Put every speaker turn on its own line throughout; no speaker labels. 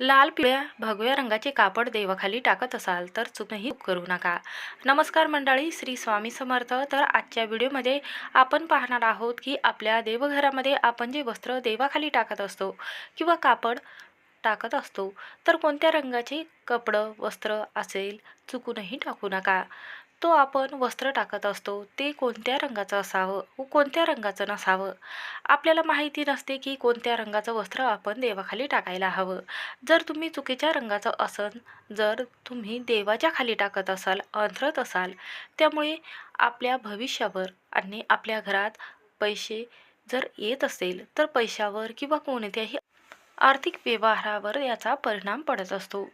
लाल पिवळ्या भगव्या रंगाचे कापड देवाखाली टाकत असाल तर चुकही करू नका. नमस्कार मंडळी श्री स्वामी समर्थ. तर आजच्या व्हिडिओमध्ये आपण पाहणार आहोत की आपल्या देवघरामध्ये आपण जे वस्त्र देवाखाली टाकत असतो किंवा कापड टाकत असतो. तर कोणत्या रंगाचे कपडं वस्त्र असेल चुकूनही टाकू नका. तो आपण वस्त्र टाकत असतो ते कोणत्या रंगाचं असावं व कोणत्या रंगाचं नसावं? आपल्याला माहिती नसते की कोणत्या रंगाचं वस्त्र आपण देवाखाली टाकायला हवं. जर तुम्ही चुकीच्या रंगाचं असन जर तुम्ही देवाच्या खाली टाकत असाल अंथरत असाल त्यामुळे आपल्या भविष्यावर आणि आपल्या घरात पैसे जर येत असेल तर पैशावर किंवा कोणत्याही आर्थिक व्यवहारावर याचा परिणाम पडत असतो.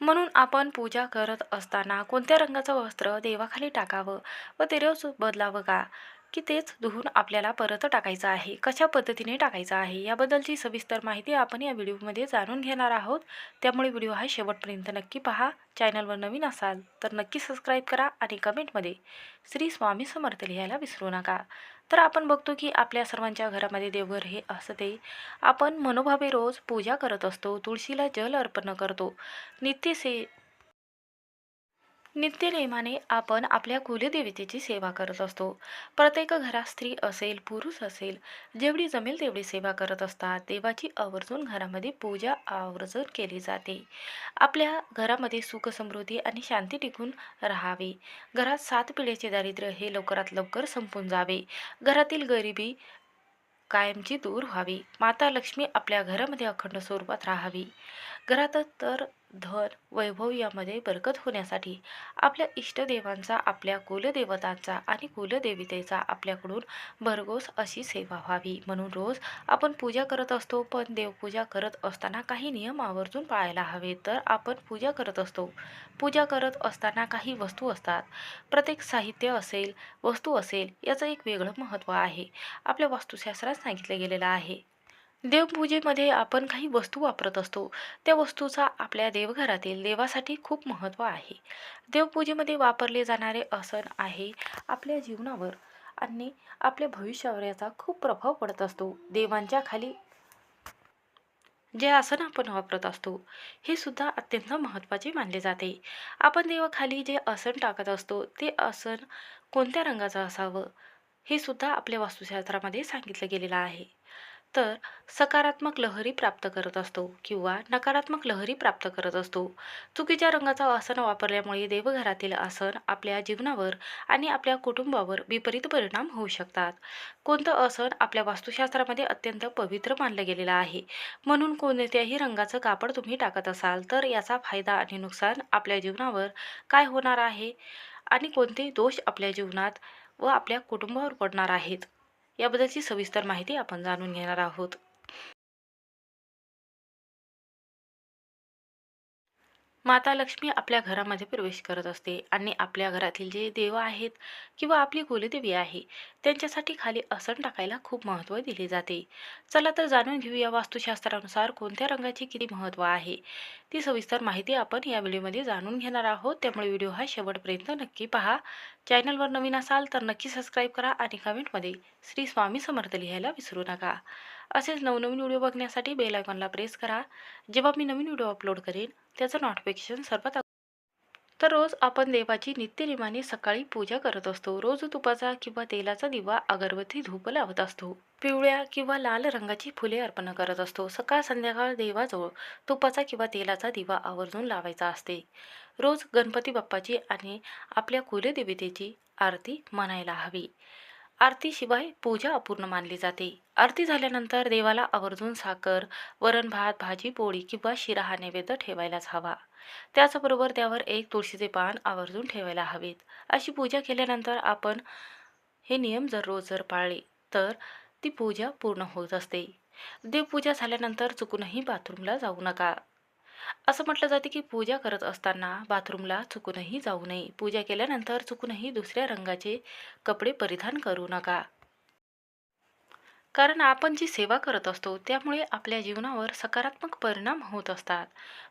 म्हणून आपण पूजा करत असताना कोणत्या रंगाचं वस्त्र देवाखाली टाकावं व ते रोज बदलावं का? की तेच धुवून आपल्याला परत टाकायचं आहे? कशा पद्धतीने टाकायचं आहे? याबद्दलची सविस्तर माहिती आपण या व्हिडिओमध्ये जाणून घेणार आहोत. त्यामुळे व्हिडिओ हा शेवटपर्यंत नक्की पहा. चॅनलवर नवीन असाल तर नक्की सबस्क्राईब करा आणि कमेंटमध्ये श्री स्वामी समर्थ लिहायला विसरू नका. तर आपण बघतो की आपल्या सर्वांच्या घरामध्ये देवघर हे असते. आपण मनोभावे रोज पूजा करत असतो तुळशीला जल अर्पण करतो. नित्य से नित्यनेमाने आपण आपल्या कुलदेवतेची सेवा करत असतो. प्रत्येक घरात स्त्री असेल पुरुष असेल जेवढी जमेल तेवढी सेवा करत असतात. देवाची आवर्जून घरामध्ये पूजा आवर्जून केली जाते. आपल्या घरामध्ये सुख समृद्धी आणि शांती टिकून राहावी. घरात सात पिढ्याचे दारिद्र्य हे लवकरात लवकर संपून जावे. घरातील गरिबी कायमची दूर व्हावी. माता लक्ष्मी आपल्या घरामध्ये अखंड स्वरूपात राहावी. घरात तर धन वैभव यामध्ये बरकत होण्यासाठी आपल्या इष्टदेवांचा आपल्या कुलदेवतांचा आणि कुलदेवतेचा आपल्याकडून भरघोस अशी सेवा व्हावी. म्हणून रोज आपण पूजा करत असतो पण देवपूजा करत असताना काही नियम आवर्जून पाळायला हवे तर आपण पूजा करत असतो. पूजा करत असताना काही वस्तू असतात. प्रत्येक साहित्य असेल वस्तू असेल याचं एक वेगळं महत्त्व आहे. आपल्या वास्तुशास्त्रात सांगितलं गेलेलं आहे. देवपूजेमध्ये आपण काही वस्तू वापरत असतो. त्या वस्तूचा आपल्या देवघरातील देवासाठी खूप महत्त्व आहे. देवपूजेमध्ये वापरले जाणारे आसन आहे आपल्या जीवनावर आणि आपल्या भविष्यावर याचा खूप प्रभाव पडत असतो. देवांच्या खाली जे आसन आपण वापरत असतो हे सुद्धा अत्यंत महत्त्वाचे मानले जाते. आपण देवाखाली जे आसन टाकत असतो ते आसन कोणत्या रंगाचं असावं हे सुद्धा आपल्या वास्तुशास्त्रामध्ये सांगितलं गेलेलं आहे. तर सकारात्मक लहरी प्राप्त करत असतो किंवा नकारात्मक लहरी प्राप्त करत असतो. चुकीच्या रंगाचा आसन वापरल्यामुळे देवघरातील आसन आपल्या जीवनावर आणि आपल्या कुटुंबावर विपरीत परिणाम होऊ शकतात. कोणतं आसन आपल्या वास्तुशास्त्रामध्ये अत्यंत पवित्र मानलं गेलेलं आहे. म्हणून कोणत्याही रंगाचं कापड तुम्ही टाकत असाल तर याचा फायदा आणि नुकसान आपल्या जीवनावर काय होणार आहे? आणि कोणते दोष आपल्या जीवनात व आपल्या कुटुंबावर पडणार आहेत? याबद्दलची सविस्तर माहिती आपण जाणून घेणार आहोत. माता लक्ष्मी आपल्या घरामध्ये प्रवेश करत असते आणि आपल्या घरातील जे देव आहेत किंवा आपली कुलदेवी आहे त्यांच्यासाठी खाली आसन टाकायला खूप महत्त्व दिले जाते. चला तर जाणून घेऊया वास्तुशास्त्रानुसार कोणत्या रंगाचे किती महत्त्व आहे? ती सविस्तर माहिती आपण या व्हिडिओमध्ये जाणून घेणार आहोत. त्यामुळे व्हिडिओ हा शेवटपर्यंत नक्की पहा. चॅनलवर नवीन असाल तर नक्की सबस्क्राईब करा आणि कमेंटमध्ये श्री स्वामी समर्थ लिहायला विसरू नका. असेच नवनवीन व्हिडिओ बघण्यासाठी बेल आयकॉनला प्रेस करा. जेव्हा मी नवीन व्हिडिओ अपलोड करेन त्याचं नोटिफिकेशन सर्वात तर रोज आपण देवाची नित्यनिमाने सकाळी पूजा करत असतो. रोज तुपाचा किंवा तेलाचा दिवा अगरबत्ती धूप लावत असतो. पिवळ्या किंवा लाल रंगाची फुले अर्पण करत असतो. सकाळ संध्याकाळ देवाजवळ तुपाचा किंवा तेलाचा दिवा आवर्जून लावायचा असते. रोज गणपती बाप्पाची आणि आपल्या कुलदेवतेची आरती म्हणायला हवी. आरतीशिवाय पूजा अपूर्ण मानली जाते. आरती झाल्यानंतर देवाला आवर्जून साखर वरण भात भाजी पोळी किंवा शिरा हा नैवेद्य ठेवायलाच हवा. त्याचबरोबर त्यावर एक तुळशीचे पान आवर्जून ठेवायला हवेत. अशी पूजा केल्यानंतर आपण हे नियम जर रोज जर पाळले तर ती पूजा पूर्ण होत असते. देवपूजा झाल्यानंतर चुकूनही बाथरूमला जाऊ नका. असं म्हटलं जाते की पूजा करत असताना बाथरूमला चुकूनही जाऊ नये. पूजा केल्यानंतर चुकूनही दुसऱ्या रंगाचे कपडे परिधान करू नका. कारण आपण जी सेवा करत असतो त्यामुळे आपल्या जीवनावर सकारात्मक परिणाम होत असतात.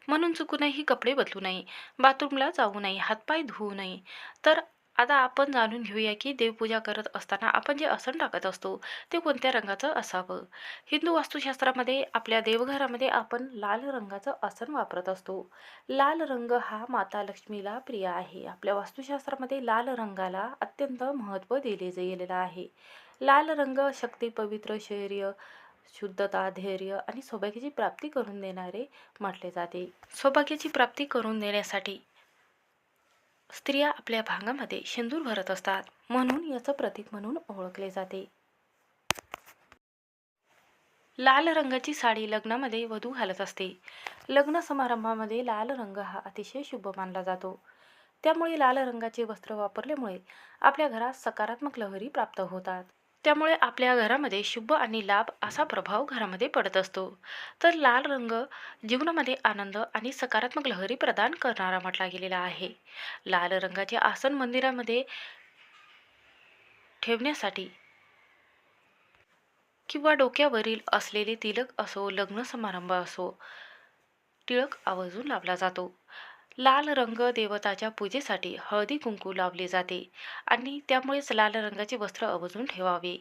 म्हणून चुकूनही कपडे बदलू नये बाथरूमला जाऊ नये हातपाय धुवू नये. तर आता आपण जाणून घेऊया की देवपूजा करत असताना आपण जे आसन टाकत असतो ते कोणत्या रंगाचं असावं? हिंदू वास्तुशास्त्रामध्ये आपल्या देवघरामध्ये आपण लाल रंगाचं आसन वापरत असतो. लाल रंग हा माता लक्ष्मीला प्रिय आहे. आपल्या वास्तुशास्त्रामध्ये लाल रंगाला अत्यंत महत्त्व दिले गेलेलं आहे. लाल रंग शक्ती पवित्र शौर्य शुद्धता धैर्य आणि सौभाग्याची प्राप्ती करून देणारे म्हटले जाते. सौभाग्याची प्राप्ती करून देण्यासाठी स्त्रिया आपल्या भांगामध्ये शेंदूर भरत असतात. म्हणून याचं प्रतीक म्हणून ओळखले जाते. लाल रंगाची साडी लग्नामध्ये वधू घालत असते. लग्न समारंभामध्ये लाल रंग हा अतिशय शुभ मानला जातो. त्यामुळे लाल रंगाचे वस्त्र वापरल्यामुळे आपल्या घरात सकारात्मक लहरी प्राप्त होतात. त्यामुळे आपल्या घरामध्ये शुभ आणि लाभ असा प्रभाव घरामध्ये पडत असतो. तर लाल रंग जीवनामध्ये आनंद आणि सकारात्मक लहरी प्रदान करणारा म्हटला गेलेला आहे. लाल रंगाचे आसन मंदिरामध्ये ठेवण्यासाठी किंवा डोक्यावरील असलेले तिलक असो लग्न समारंभ असो टिळक आवर्जून लावला जातो. लाल रंग देवताच्या पूजेसाठी हळदी कुंकू लावले जाते आणि त्यामुळेच लाल रंगाचे वस्त्र आवर्जून ठेवावे.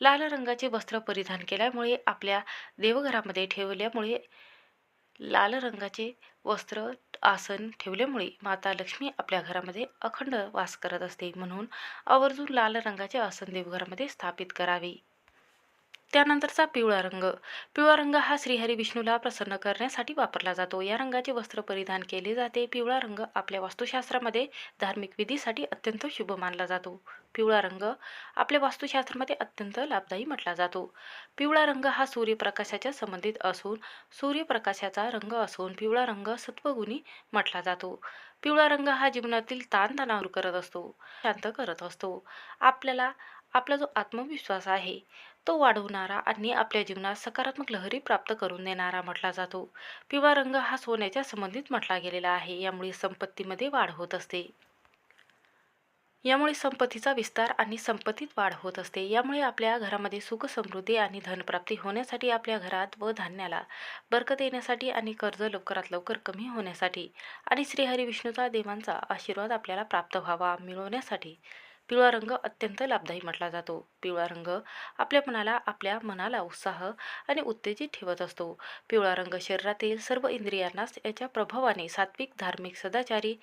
लाल रंगाचे वस्त्र परिधान केल्यामुळे आपल्या देवघरामध्ये ठेवल्यामुळे लाल रंगाचे वस्त्र आसन ठेवल्यामुळे माता लक्ष्मी आपल्या घरामध्ये अखंड वास करत असते म्हणून आवर्जून लाल रंगाचे आसन देवघरामध्ये स्थापित करावे. त्यानंतरचा पिवळा रंग. पिवळा रंग हा श्रीहरी विष्णूला प्रसन्न करण्यासाठी वापरला जातो. या रंगाचे वस्त्र परिधान केले जाते. पिवळा रंग आपल्या वास्तुशास्त्रामध्ये धार्मिक विधीसाठी अत्यंत शुभ मानला जातो. पिवळा रंग आपल्या वास्तुशास्त्रामध्ये अत्यंत लाभदायी म्हटला जातो. पिवळा रंग हा सूर्यप्रकाशाच्या संबंधित असून सूर्यप्रकाशाचा रंग असून पिवळा रंग सत्वगुणी म्हटला जातो. पिवळा रंग हा जीवनातील ताणतणाव करत असतो शांत करत असतो. आपल्याला आपला जो आत्मविश्वास आहे तो वाढवणारा आणि आपल्या जीवनात सकारात्मक लहरी प्राप्त करून देणारा म्हटला जातो. पिवळा रंग हा सोन्याच्या संबंधित म्हटला गेलेला आहे यामुळे संपत्तीमध्ये वाढ होत असते. यामुळे संपत्तीचा विस्तार आणि संपत्तीत वाढ होत असते. यामुळे आपल्या घरामध्ये सुख समृद्धी आणि धनप्राप्ती होण्यासाठी आपल्या घरात व धान्याला बरकत येण्यासाठी आणि कर्ज लवकरात लवकर कमी होण्यासाठी आणि श्रीहरी विष्णूचा देवांचा आशीर्वाद आपल्याला प्राप्त व्हावा मिळवण्यासाठी पिवळा रंग अत्यंत लाभदायी म्हटला जातो. पिवळा रंग आपल्या मनाला आपल्या मनाला उत्साह आणि उत्तेजित ठेवत असतो. पिवळा रंग शरीरातील सर्व इंद्रियांना याच्या प्रभावाने सात्विक धार्मिक सदाचारी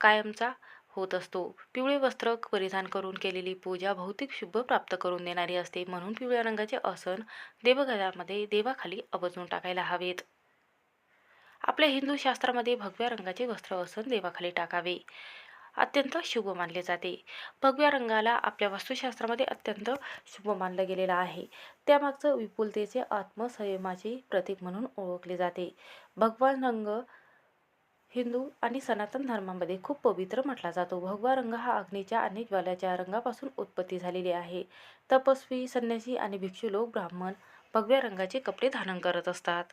कायमचा होत असतो. पिवळे वस्त्र परिधान करून केलेली पूजा भौतिक शुभ प्राप्त करून देणारी असते. म्हणून पिवळ्या रंगाचे आसन देवघरामध्ये देवाखाली आवर्जून टाकायला हवेत. आपल्या हिंदू शास्त्रामध्ये भगव्या रंगाचे वस्त्र आसन देवाखाली टाकावे. अत्यंत शुभ मानले जाते. भगव्या रंगाला आपल्या वास्तुशास्त्रामध्ये अत्यंत शुभ मानलं गेलेलं आहे. त्यामागचं विपुलतेचे आत्मसंयमाचे प्रतीक म्हणून ओळखले जाते. भगवान रंग हिंदू आणि सनातन धर्मामध्ये खूप पवित्र म्हटला जातो. भगवा रंग हा अग्नीच्या आणि ज्वालाच्या रंगापासून उत्पत्ती झालेली आहे. तपस्वी संन्यासी आणि भिक्षू लोक ब्राह्मण भगव्या रंगाचे कपडे धारण करत असतात.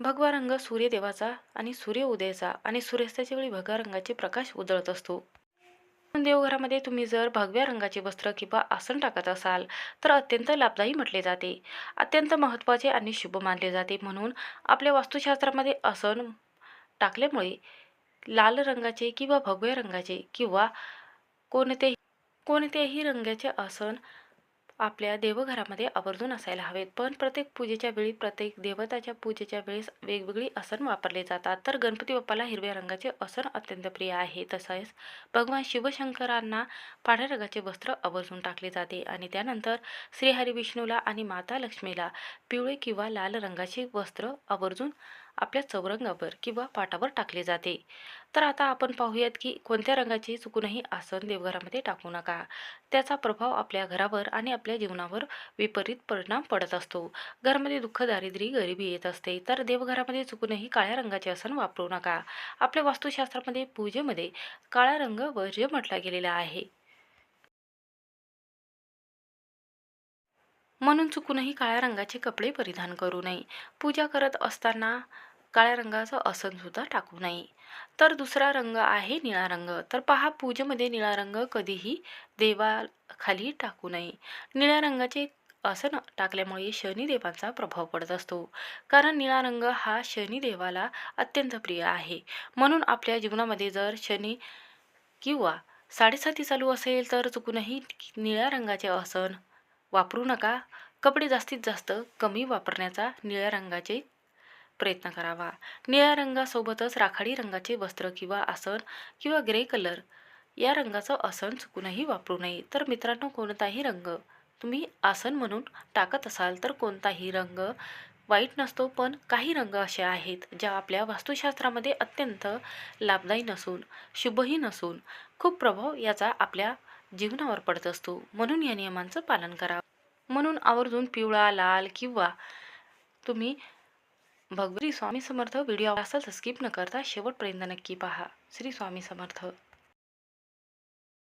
भगवा रंग सूर्यदेवाचा आणि सूर्य उदयाचा आणि सूर्यास्ताच्या वेळी भगव्या रंगाचे प्रकाश उजळत असतो. देवघरामध्ये तुम्ही जर भगव्या रंगाचे वस्त्र किंवा आसन टाकत असाल तर अत्यंत लाभदायी म्हटले जाते. अत्यंत महत्त्वाचे आणि शुभ मानले जाते म्हणून आपल्या वास्तुशास्त्रामध्ये आसन टाकल्यामुळे लाल रंगाचे किंवा भगव्या रंगाचे किंवा कोणतेही कोणत्याही रंगाचे आसन आपल्या देवघरामध्ये आवर्जून असायला हवेत. पण प्रत्येक पूजेच्या वेळी प्रत्येक देवताच्या पूजेच्या वेळेस वेगवेगळी आसन वापरले जातात. तर गणपती बाप्पाला हिरव्या रंगाचे आसन अत्यंत प्रिय आहे. तसेच भगवान शिवशंकरांना पांढऱ्या रंगाचे वस्त्र आवर्जून टाकले जाते आणि त्यानंतर श्रीहरी विष्णूला आणि माता लक्ष्मीला पिवळे किंवा लाल रंगाचे वस्त्र आवर्जून आपल्या चौरंगावर किंवा पाटावर टाकले जाते. तर आता आपण पाहूयात की कोणत्या रंगाचे चुकूनही आसन देवघरामध्ये टाकू नका. त्याचा प्रभाव आपल्या घरावर आणि आपल्या जीवनावर विपरीत परिणाम पडत असतो. घरामध्ये दुःख दारिद्र्य गरिबी येत असते. तर देवघरामध्ये चुकूनही काळ्या रंगाचे आसन वापरू नका. आपल्या वास्तुशास्त्रामध्ये पूजेमध्ये काळा रंग वर्ज्य म्हटला गेलेला आहे. म्हणून चुकूनही काळ्या रंगाचे कपडे परिधान करू नये. पूजा करत असताना काळ्या रंगाचं आसनसुद्धा टाकू नये. तर दुसरा रंग आहे निळा रंग. तर पहा पूजेमध्ये निळा रंग कधीही देवाखाली टाकू नये. निळ्या रंगाचे आसन टाकल्यामुळे शनिदेवांचा प्रभाव पडत असतो. कारण निळा रंग हा शनिदेवाला अत्यंत प्रिय आहे. म्हणून आपल्या जीवनामध्ये जर शनी किंवा साडेसाती चालू असेल तर चुकूनही निळ्या रंगाचे आसन वापरू नका. कपडे जास्तीत जास्त कमी वापरण्याचा निळ्या रंगाचे प्रयत्न करावा. निळ्या रंगासोबतच राखाडी रंगाचे वस्त्र किंवा आसन किंवा ग्रे कलर. या रंगाचं आसन चुकूनही वापरू नये. तर मित्रांनो कोणताही रंग तुम्ही आसन म्हणून टाकत असाल तर कोणताही रंग वाईट नसतो. पण काही रंग असे आहेत ज्या आपल्या वास्तुशास्त्रामध्ये अत्यंत लाभदायी नसून शुभही नसून खूप प्रभाव याचा आपल्या जीवनावर पडत असतो. म्हणून या नियमांचं पालन करा. म्हणून आवर्जून पिवळा लाल किंवा तुम्ही भगवती स्वामी समर्थ व्हिडिओ असाल तर स्किप न करता शेवटपर्यंत नक्की पहा. श्री स्वामी समर्थ.